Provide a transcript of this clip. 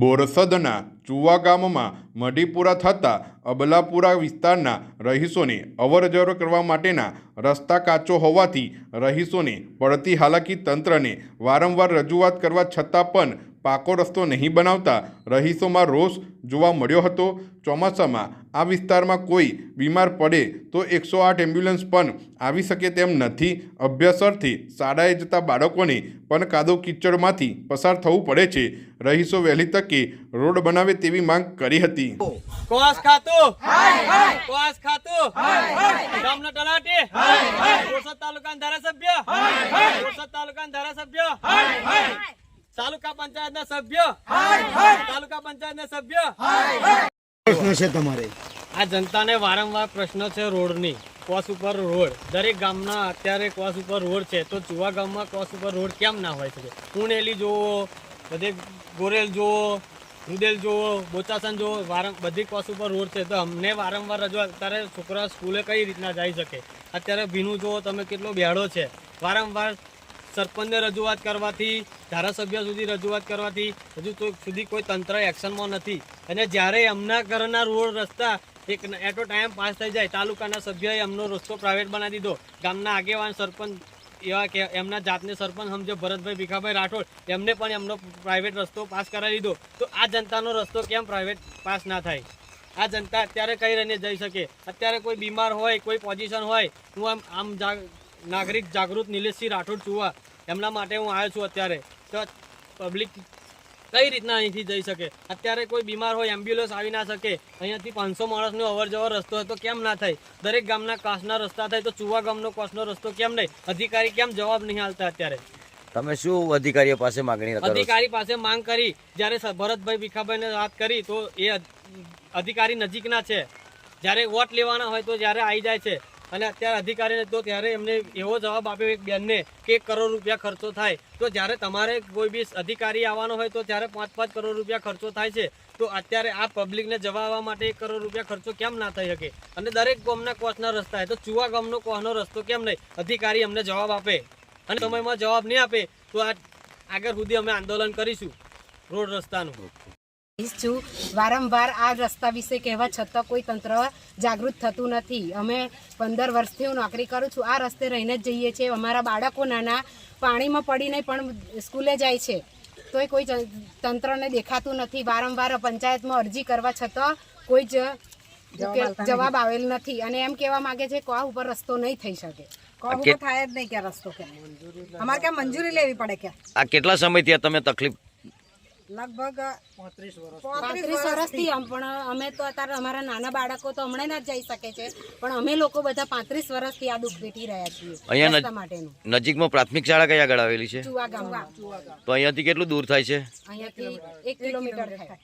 બોરસદના ચુવા ગામમાં મઢીપુરા થતા અબલાપુરા વિસ્તારના રહીશોને અવરજવર કરવા માટેના રસ્તા કાચો હોવાથી રહીશોને પડતી હાલાકી તંત્રને વારંવાર રજૂઆત કરવા છતાં પણ પાકો રસ્તો નહીં બનાવતા રહીશોમાં રોષ જોવા મળ્યો હતો. ચોમાસામાં આ વિસ્તારમાં કોઈ બીમાર પડે તો એકસો આઠ એમ્બ્યુલન્સ પણ આવી શકે તેમ નથી. અભ્યાસરથી અર્થે શાળાએ જતા બાળકોને પણ કાદો કીચડમાંથી પસાર થવું પડે છે. રહીશો વહેલી તકે રોડ બનાવે તેવી માંગ કરી હતી. કોસ ખાતું? કોસ ખાતું? ગામના તલાટી તાલુકાના ધારાસભ્ય? તાલુકાના ધારાસભ્ય? તાલુકા પંચાયતના સભ્ય. તાલુકા પંચાયતના સભ્ય. પ્રશ્ન છે તમારે. આ જનતાને વારંવાર પ્રશ્ન છે રોડની. કોસ ઉપર રોડ. દરેક ગામના અત્યારે કોસ ઉપર રોડ છે. તો ચુવા ગામમાં કોસ ઉપર રોડ કેમ ના હોય શકે? પુણેલી જોવો બધે ગોરેલ જોવો રૂદેલ જોવો બોચાસન જોવો વારં બધી કોસ ઉપર રોડ છે. તો અમને વારંવાર રજૂઆત અત્યારે છોકરા સ્કૂલે કઈ રીતના જઈ શકે? અત્યારે ભીનું જોવો તમે કેટલો બેડો છે. વારંવાર સરપંચને રજૂઆત કરવાથી, ધારાસભ્ય સુધી રજૂઆત કરવાથી હજુ તો સુધી કોઈ તંત્ર એક્શનમાં નથી. અને જ્યારે એમના ઘરના રોડ રસ્તા એક એટો ટાઈમ પાસ થઈ જાય, તાલુકાના સભ્યએ એમનો રસ્તો પ્રાઇવેટ બનાવી દીધો. ગામના આગેવાન સરપંચ, એવા કે એમના જાતને સરપંચ સમજો ભરતભાઈ ભીખાભાઈ રાઠોડ, એમને પણ એમનો પ્રાઇવેટ રસ્તો પાસ કરાવી દીધો. તો આ જનતાનો રસ્તો કેમ પ્રાઇવેટ પાસ ના થાય? આ જનતા અત્યારે કઈ રહીને જઈ શકે? અત્યારે કોઈ બીમાર હોય, કોઈ પોઝિશન હોય, હું આમ આમ નાગરિક જાગૃત નિલેશસિંહ રાઠોડ ચુવા એમના માટે હું આવ્યો છું અત્યારે. તો પબ્લિક કઈ રીતના અહીંથી જઈ શકે? અત્યારે કોઈ બીમાર હોય એમ્બ્યુલન્સ આવી ના શકે. અહીંયાથી પાંચસો માણસનો અવર જવર રસ્તો હોય તો કેમ ના થાય? દરેક ગામના કાસના રસ્તા થાય તો ચુવા ગામનો કોસનો રસ્તો કેમ નહીં? અધિકારી કેમ જવાબ નહીં હાલતા અત્યારે? તમે શું અધિકારીઓ પાસે માંગણી અધિકારી પાસે માંગ કરી. જ્યારે ભરતભાઈ ભીખાભાઈને વાત કરી તો એ અધિકારી નજીકના છે. જ્યારે વોટ લેવાના હોય તો જ્યારે આવી જાય છે. અને અત્યારે અધિકારીને તો ત્યારે એમને એવો જવાબ આપ્યો એક બેનને કે એક કરોડ રૂપિયા ખર્ચો થાય. તો જ્યારે તમારે કોઈ બી અધિકારી આવવાનો હોય તો ત્યારે પાંચ પાંચ કરોડ રૂપિયા ખર્ચો થાય છે. તો અત્યારે આ પબ્લિકને જવા આવવા માટે એક કરોડ રૂપિયા ખર્ચો કેમ ના થઈ શકે? અને દરેક ગામના કોચના રસ્તા હોય તો ચુવા ગામનો કોહનો રસ્તો કેમ નહીં? અધિકારી અમને જવાબ આપે. અને સમયમાં જવાબ નહીં આપે. તો આ આગળ સુધી અમે આંદોલન કરીશું. રોડ રસ્તાનું. છું વારંવાર આ રસ્તા વિશે કહેવા છતાં કોઈ તંત્ર જાગૃત થતું નથી. અમે પંદર વર્ષથી હું નોકરી કરું છું. આ રસ્તે રહીને જ જઈએ છીએ. અમારા બાળકો નાના પાણીમાં પડીને પણ સ્કૂલે જાય છે. તોય કોઈ તંત્રને દેખાતું નથી. વારંવાર પંચાયતમાં અરજી કરવા છતાં કોઈ જ જવાબ આવેલ નથી. અને એમ કહેવા માંગે છે કે ઉપર રસ્તો નહીં થઈ શકે. આ ઉપર થાય જ નહીં કે રસ્તો કે અમારે ક્યાં મંજૂરી લેવી પડે કે આ કેટલા સમયથી આ તમે તકલીફ લગભગ પાંત્રીસ વર્ષથી. આમ પણ અમે તો અત્યારે અમારા નાના બાળકો તો હમણાં ના જ જઈ શકે છે. પણ અમે લોકો બધા પાંત્રીસ વર્ષથી આ દુઃખ વેઠી રહ્યા છીએ. અહીંયા માટેનું. નજીકમાં પ્રાથમિક શાળા કઈ આગળ આવેલી છે? તો અહીંયાથી કેટલું દૂર થાય છે? અહીંયાથી એક કિલોમીટર થાય.